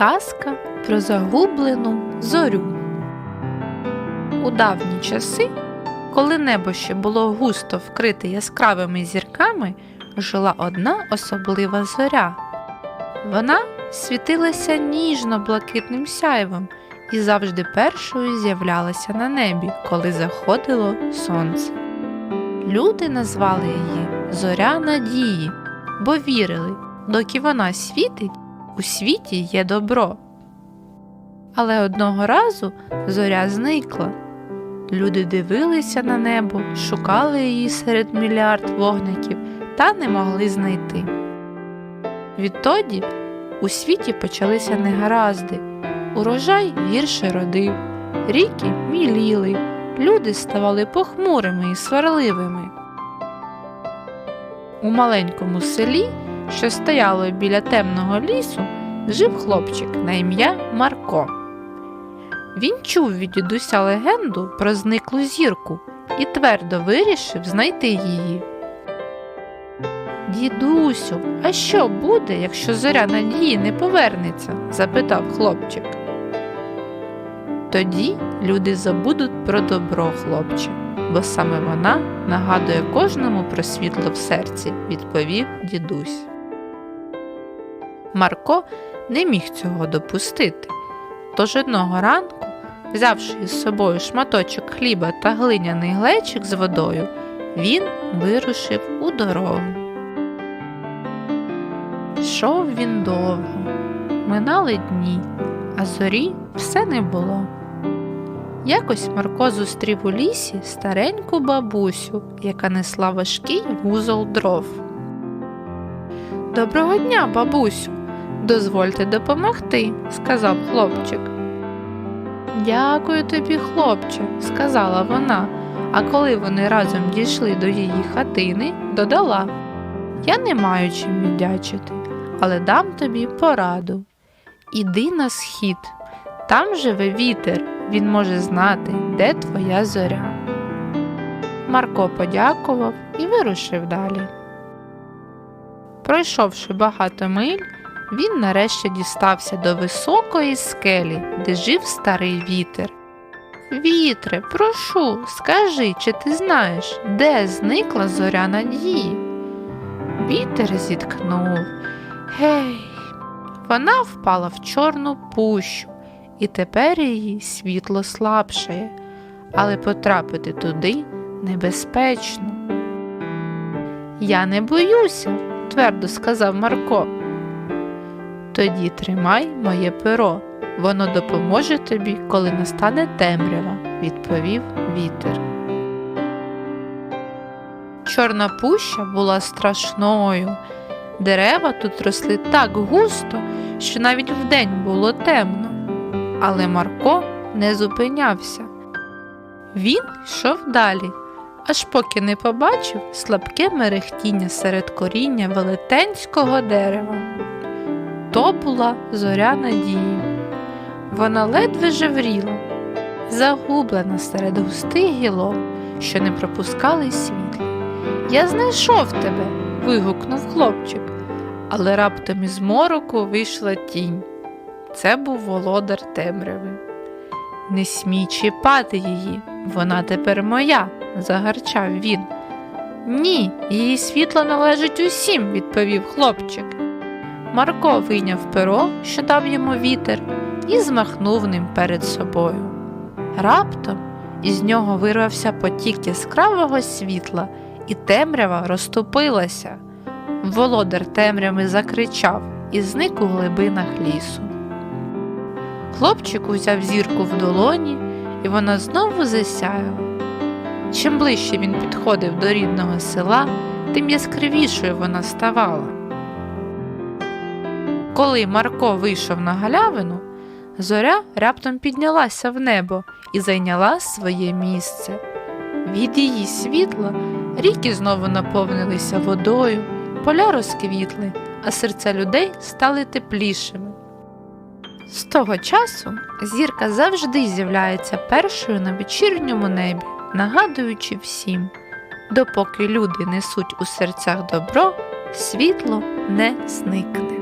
Казка про загублену зорю. У давні часи, коли небо ще було густо вкрите яскравими зірками, жила одна особлива зоря. Вона світилася ніжно-блакитним сяйвом і завжди першою з'являлася на небі, коли заходило сонце. Люди назвали її Зоря Надії, бо вірили, доки вона світить, у світі є добро. Але одного разу зоря зникла. Люди дивилися на небо, шукали її серед мільярд вогників та не могли знайти. Відтоді у світі почалися негаразди, урожай гірше родив, ріки міліли, люди ставали похмурими і сварливими. У маленькому селі, що стояло біля темного лісу, жив хлопчик на ім'я Марко. Він чув від дідуся легенду про зниклу зірку і твердо вирішив знайти її. Дідусю, а що буде, якщо зоря надії не повернеться? запитав хлопчик. Тоді люди забудуть про добро, хлопче, бо саме вона нагадує кожному про світло в серці, відповів дідусь. Марко не міг цього допустити. Тож одного ранку, взявши із собою шматочок хліба та глиняний глечик з водою, він вирушив у дорогу. Йшов він довго, минали дні, а зорі все не було. Якось Марко зустрів у лісі стареньку бабусю, яка несла важкий вузол дров. Доброго дня, бабусю, дозвольте допомогти, сказав хлопчик. Дякую тобі, хлопче, сказала вона, а коли вони разом дійшли до її хатини, додала Я не маю чим віддячити, але дам тобі пораду. Іди на схід, там живе вітер, він може знати, де твоя зоря. Марко подякував і вирушив далі. Пройшовши багато миль, він нарешті дістався до високої скелі, де жив старий вітер. Вітре, прошу, скажи, чи ти знаєш, де зникла зоря надії? Вітер зіткнув. Гей, вона впала в чорну пущу, і тепер її світло слабшає, але потрапити туди небезпечно. Я не боюся, твердо сказав Марко. Тоді тримай моє перо, воно допоможе тобі, коли настане темрява, відповів вітер. Чорна пуща була страшною. Дерева тут росли так густо, що навіть вдень було темно. Але Марко не зупинявся. Він йшов далі, аж поки не побачив слабке мерехтіння серед коріння велетенського дерева. То була зоря надії. Вона ледве жевріла, загублена серед густих гілок, що не пропускали світла. Я знайшов тебе. вигукнув хлопчик, але раптом із мороку вийшла тінь. Це був володар темряви. Не смій чіпати її, вона тепер моя, загарчав він. Ні, її світло належить усім, відповів хлопчик. Марко вийняв перо, що дав йому вітер, і змахнув ним перед собою. Раптом із нього вирвався потік яскравого світла, і темрява розтопилася. Володар темряви закричав і зник у глибинах лісу. Хлопчик узяв зірку в долоні, і вона знову засяяла. Чим ближче він підходив до рідного села, тим яскравішою вона ставала. Коли Марко вийшов на галявину, зоря раптом піднялася в небо і зайняла своє місце. Від її світла ріки знову наповнилися водою, поля розквітли, а серця людей стали теплішими. З того часу зірка завжди з'являється першою на вечірньому небі, нагадуючи всім, допоки люди несуть у серцях добро, світло не зникне.